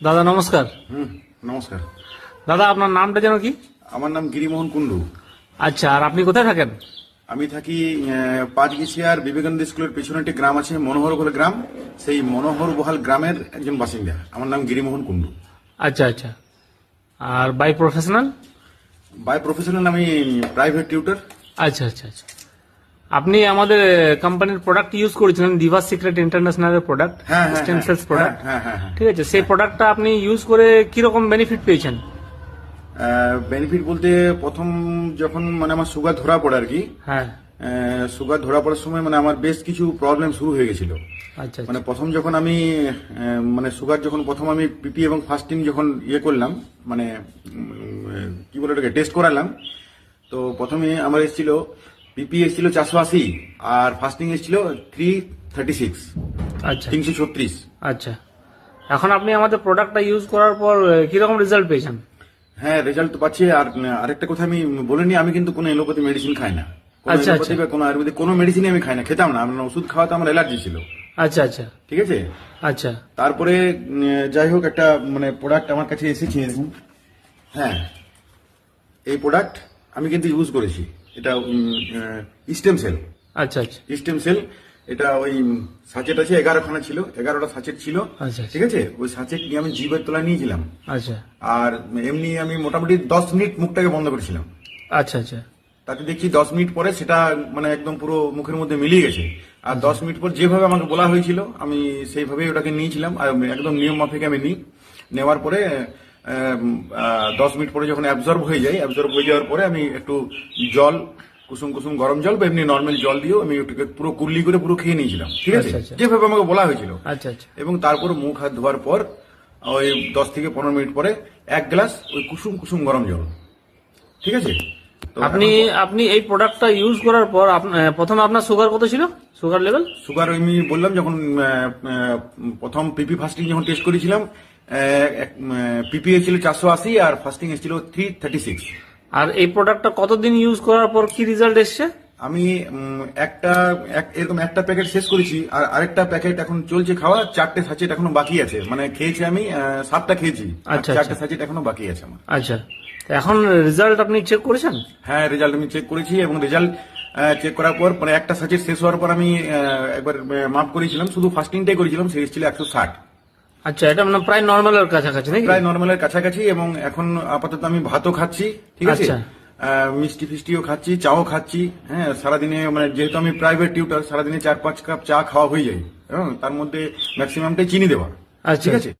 দাদা নমস্কার। হুম নমস্কার। দাদা আপনার নামটা যেন কি? আমার নাম গিরিমোহন কুন্ডু আচ্ছা আর আপনি কোথায় থাকেন? আমি থাকি পাঁচগিছিয়ার বিবেকানন্দ স্কুলের পেছনে একটি গ্রাম আছে মনোহর বলে গ্রাম। সেই মনোহর বহাল গ্রামের একজন বাসিন্দা। আমার নাম গিরিমোহন কুন্ডু আচ্ছা আচ্ছা। আর বাই প্রফেশনাল? বাই প্রফেশনাল আমি প্রাইভেট টিউটার। আচ্ছা আচ্ছা আচ্ছা। আপনি আমাদের কোম্পানির প্রোডাক্ট ইউজ করেছিলেন দিভাস সিক্রেট ইন্টারন্যাশনালের প্রোডাক্ট স্টেম সেলস প্রোডাক্ট হ্যাঁ হ্যাঁ হ্যাঁ ঠিক আছে সেই প্রোডাক্টটা আপনি ইউজ করে কীরকম বেনিফিট পেয়েছেন? বেনিফিট বলতে প্রথম যখন মানে আমার সুগার ধরা পড়ে আর কি হ্যাঁ। সুগার ধরা পড়ার সময় মানে আমার বেশ কিছু প্রবলেম শুরু হয়ে গেছিল। আচ্ছা আচ্ছা। মানে প্রথম যখন আমি মানে সুগার যখন প্রথম আমি পিপি এবং ফাস্টিং যখন ইয়ে করলাম মানে কি বলে ওটাকে টেস্ট করালাম তো প্রথমে আমার এসেছিল পিপি এসেছিল চারশো আশি আর ফাস্টিং এসেছিল থ্রি থার্টি সিক্স আচ্ছা। তিনশো ছত্রিশ। আচ্ছা। এখন আপনি আমাদের প্রোডাক্টটা ইউজ করার পর কীরকম রেজাল্ট পেয়েছেন? হ্যাঁ রেজাল্ট তো পাচ্ছি। আর আরেকটা কথা আমি বলিনি আমি কিন্তু কোনো এলোপ্যাথি মেডিসিন খাই না। আচ্ছা, এলোপ্যাথি কোনো আয়ুর্বেদিক কোনো মেডিসিন আমি খাই না খেতাম না। আমার ওষুধ খাওয়াতে আমার অ্যালার্জি ছিল। আচ্ছা আচ্ছা। ঠিক আছে? আচ্ছা। তারপরে যাই হোক একটা মানে প্রোডাক্ট আমার কাছে এসেছে। হ্যাঁ এই প্রোডাক্ট আমি কিন্তু ইউজ করেছি। এটা স্টেম সেল আচ্ছা আচ্ছা। স্টেম সেল এটা ওই সাচেট আছে এগারোখানা ছিল এগারোটা সাচেট ছিল আচ্ছা। ঠিক আছে? ওই সাচেট নিয়ে আমি জিভের তলায় নিয়েছিলাম। আচ্ছা। আর এমনি আমি মোটামুটি দশ মিনিট মুখটাকে বন্ধ করেছিলাম। আচ্ছা আচ্ছা। তাতে দেখছি দশ মিনিট পরে সেটা মানে একদম পুরো মুখের মধ্যে মিলিয়ে গেছে। আর দশ মিনিট পর যেভাবে আমাকে বলা হয়েছিল আমি সেইভাবেই ওটাকে নিয়েছিলাম। আর একদম নিয়ম মাফিক আমি নিই নেওয়ার পরে দশ মিনিট পরে যখন অ্যাবজর্ব হয়ে যায় অ্যাবজর্ব হয়ে যাওয়ার পরে আমি একটু জল কুসুম কুসুম গরম জল বা এমনি নর্মাল জল দিয়েও আমি ওটাকে পুরো কুল্লি করে পুরো খেয়ে নিয়েছিলাম ঠিক আছে? আচ্ছা, আচ্ছা। যেভাবে আমাকে বলা হয়েছিল। আচ্ছা আচ্ছা। এবং তারপর মুখ হাত ধোয়ার পর ওই দশ থেকে পনেরো মিনিট পরে এক গ্লাস ওই কুসুম কুসুম গরম জল ঠিক আছে? আপনি আপনি এই প্রোডাক্টটা ইউজ করার পর প্রথমে আপনার সুগার কত ছিল? সুগার লেভেল সুগার আমি বললাম যখন প্রথম পিপি ফাস্টিং যখন টেস্ট করেছিলাম পিপি ছিল চারশো আশি আর ফাস্টিং এসেছিল থ্রি থার্টি সিক্স আর এই প্রোডাক্টটা কতদিন ইউজ করার পর কি রেজাল্ট এসছে? আমি একটা এক- এরকম একটা প্যাকেট শেষ করেছি আর আরেকটা প্যাকেট এখন চলছে খাওয়া চারটে সাচেট এখনও বাকি আছে। মানে খেয়েছি আমি সাতটা খেয়েছি আচ্ছা, চারটে আচ্ছা। সাচেট এখনও বাকি আছে আমার। আচ্ছা। এখন রেজাল্ট আপনি চেক করেছেন? হ্যাঁ রেজাল্ট আমি চেক করেছি এবং রেজাল্ট চেক করার পর মানে একটা সাচেট শেষ হওয়ার পর আমি একবার মাপ করেছিলাম। শুধু ফাস্টিংটাই করেছিলাম সে এসেছিল একশো ষাট। আচ্ছা এটা মানে প্রায় নর্মালের কাছাকাছি নাকি? প্রায় নর্মালের কাছাকাছি এবং এখন আপাতত আমি ভাতও খাচ্ছি ঠিক আছে? আচ্ছা। মিষ্টি ফিষ্টিও খাচ্ছি চাও খাচ্ছি হ্যাঁ সারাদিনে মানে যেহেতু আমি প্রাইভেট টিউটার সারাদিনে চার পাঁচ কাপ চা খাওয়া হয়ে যায় এবং তার মধ্যে ম্যাক্সিমামটাই চিনি দেওয়া আচ্ছা। ঠিক আছে?